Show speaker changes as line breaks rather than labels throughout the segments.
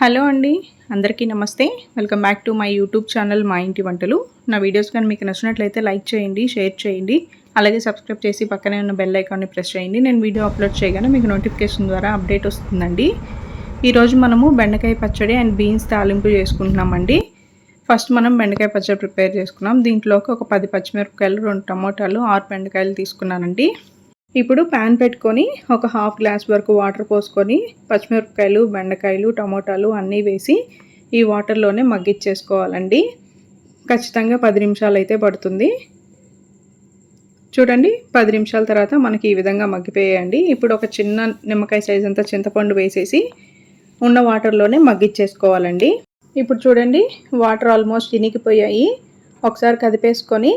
Hello అండి అందరికీ నమస్తే. Welcome back to my YouTube channel మా ఇంటి వంటలు. నా వీడియోస్ కానీ మీకు నచ్చినట్లయితే లైక్ చేయండి షేర్ చేయండి. అలాగే సబ్స్క్రైబ్ చేసి పక్కనే ఉన్న బెల్ ఐకాన్ని ప్రెస్ చేయండి. నేను వీడియో అప్లోడ్ చేయగానే మీకు నోటిఫికేషన్ ద్వారా అప్డేట్ వస్తుందండి. ఈరోజు మనము బెండకాయ పచ్చడి అండ్ బీన్స్ తాలింపు చేసుకుంటున్నామండి. ఫస్ట్ మనం బెండకాయ పచ్చడి ప్రిపేర్ చేసుకున్నాం. దీంట్లోకి ఒక పది పచ్చిమిరపకాయలు రెండు టమోటాలు ఆరు బెండకాయలు తీసుకున్నానండి. ఇప్పుడు ప్యాన్ పెట్టుకొని ఒక హాఫ్ గ్లాస్ వరకు వాటర్ పోసుకొని పచ్చిమిరపకాయలు బెండకాయలు టమోటాలు అన్నీ వేసి ఈ వాటర్లోనే మగ్గిచ్చేసుకోవాలండి. ఖచ్చితంగా పది నిమిషాలు అయితే పడుతుంది. చూడండి పది నిమిషాల తర్వాత మనకి ఈ విధంగా మగ్గిపోయాయండి. ఇప్పుడు ఒక చిన్న నిమ్మకాయ సైజ్ అంతా చింతపండు వేసేసి ఉన్న వాటర్లోనే మగ్గిచ్చేసుకోవాలండి. ఇప్పుడు చూడండి వాటర్ ఆల్మోస్ట్ ఇనికిపోయాయి. ఒకసారి కదిపేసుకొని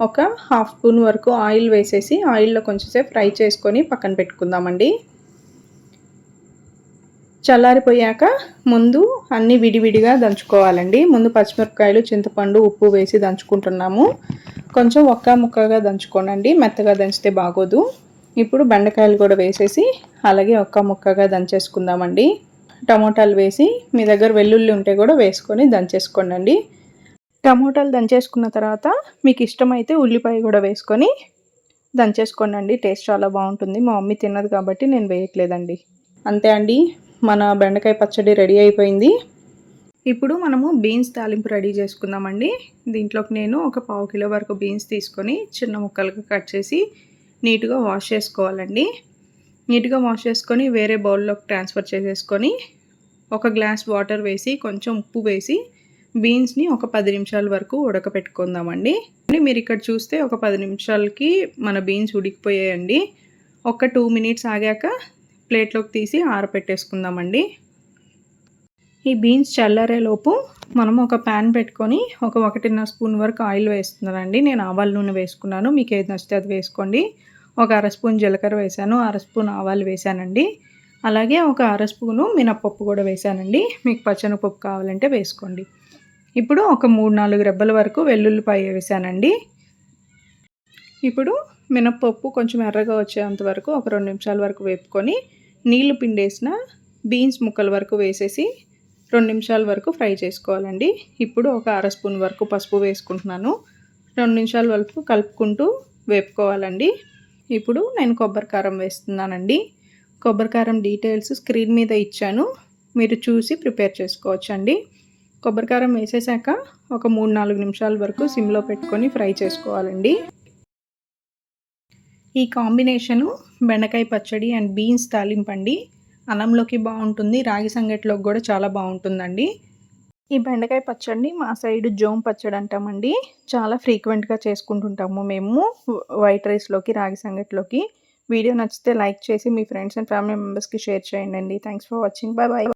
ఒక హాఫ్ స్పూన్ వరకు ఆయిల్ వేసేసి ఆయిల్లో కొంచెంసేపు ఫ్రై చేసుకొని పక్కన పెట్టుకుందామండి. చల్లారిపోయాక ముందు అన్నీ విడివిడిగా దంచుకోవాలండి. ముందు పచ్చిమిరపకాయలు చింతపండు ఉప్పు వేసి దంచుకుంటున్నాము. కొంచెం ఒక్క ముక్కగా దంచుకోనండి. మెత్తగా దంచితే బాగోదు. ఇప్పుడు బెండకాయలు కూడా వేసేసి అలాగే ఒక్క ముక్కగా దంచేసుకుందామండి. టమోటాలు వేసి మీ దగ్గర వెల్లుల్లి ఉంటే కూడా వేసుకొని దంచేసుకోండి టమోటాలు దంచేసుకున్న తర్వాత మీకు ఇష్టమైతే ఉల్లిపాయ కూడా వేసుకొని దంచేసుకోనండి. టేస్ట్ చాలా బాగుంటుంది. మా మమ్మీ తిన్నది కాబట్టి నేను వేయట్లేదండి. అంతే అండి. మన బెండకాయ పచ్చడి రెడీ అయిపోయింది. ఇప్పుడు మనము బీన్స్ తాలింపు రెడీ చేసుకుందామండి. దీంట్లోకి నేను ఒక పావు కిలో వరకు బీన్స్ తీసుకొని చిన్న ముక్కలుగా కట్ చేసి నీట్గా వాష్ చేసుకోవాలండి. నీట్గా వాష్ చేసుకొని వేరే బౌల్లోకి ట్రాన్స్ఫర్ చేసేసుకొని ఒక గ్లాస్ వాటర్ వేసి కొంచెం ఉప్పు వేసి బీన్స్ని ఒక పది నిమిషాల వరకు ఉడకపెట్టుకుందామండి. మీరు ఇక్కడ చూస్తే ఒక పది నిమిషాలకి మన బీన్స్ ఉడికిపోయాయండి. ఒక టూ మినిట్స్ ఆగాక ప్లేట్లోకి తీసి ఆరపెట్టేసుకుందామండి. ఈ బీన్స్ చల్లారేలోపు మనం ఒక ప్యాన్ పెట్టుకొని ఒక ఒకటిన్నర స్పూన్ వరకు ఆయిల్ వేస్తున్నానండి. నేను ఆవాల నూనె వేసుకున్నాను. మీకు ఏది నచ్చితే అది వేసుకోండి. ఒక అర స్పూన్ జీలకర్ర వేసాను. అర స్పూన్ ఆవాలు వేసానండి. అలాగే ఒక అర స్పూను మినప్పప్పు కూడా వేసానండి. మీకు పచ్చనపప్పు కావాలంటే వేసుకోండి. ఇప్పుడు ఒక మూడు నాలుగు రెబ్బల వరకు వెల్లుల్లిపాయ వేసానండి. ఇప్పుడు మినప్పప్పు కొంచెం ఎర్రగా వచ్చేంత వరకు ఒక రెండు నిమిషాల వరకు వేపుకొని నీళ్ళు పిండేసిన బీన్స్ ముక్కల వరకు వేసేసి రెండు నిమిషాల వరకు ఫ్రై చేసుకోవాలండి. ఇప్పుడు ఒక అర స్పూన్ వరకు పసుపు వేసుకుంటున్నాను. రెండు నిమిషాల వరకు కలుపుకుంటూ వేపుకోవాలండి. ఇప్పుడు నేను కొబ్బరి కారం వేస్తున్నానండి. కొబ్బరి కారం డీటెయిల్స్ స్క్రీన్ మీద ఇచ్చాను. మీరు చూసి ప్రిపేర్ చేసుకోవచ్చండి. కొబ్బరికారం వేసేసాక ఒక మూడు నాలుగు నిమిషాల వరకు సిమ్లో పెట్టుకొని ఫ్రై చేసుకోవాలండి. ఈ కాంబినేషను బెండకాయ పచ్చడి అండ్ బీన్స్ తాలింపండి. అన్నంలోకి బాగుంటుంది రాగి సంగటిలోకి కూడా చాలా బాగుంటుందండి. ఈ బెండకాయ పచ్చడిని మా సైడ్ జోమ్ పచ్చడి అంటామండి. చాలా ఫ్రీక్వెంట్గా చేసుకుంటుంటాము మేము వైట్ రైస్లోకి రాగి సంగటిలోకి. వీడియో నచ్చితే లైక్ చేసి మీ ఫ్రెండ్స్ అండ్ ఫ్యామిలీ మెంబర్స్కి షేర్ చేయండి thanks for watching. Bye bye.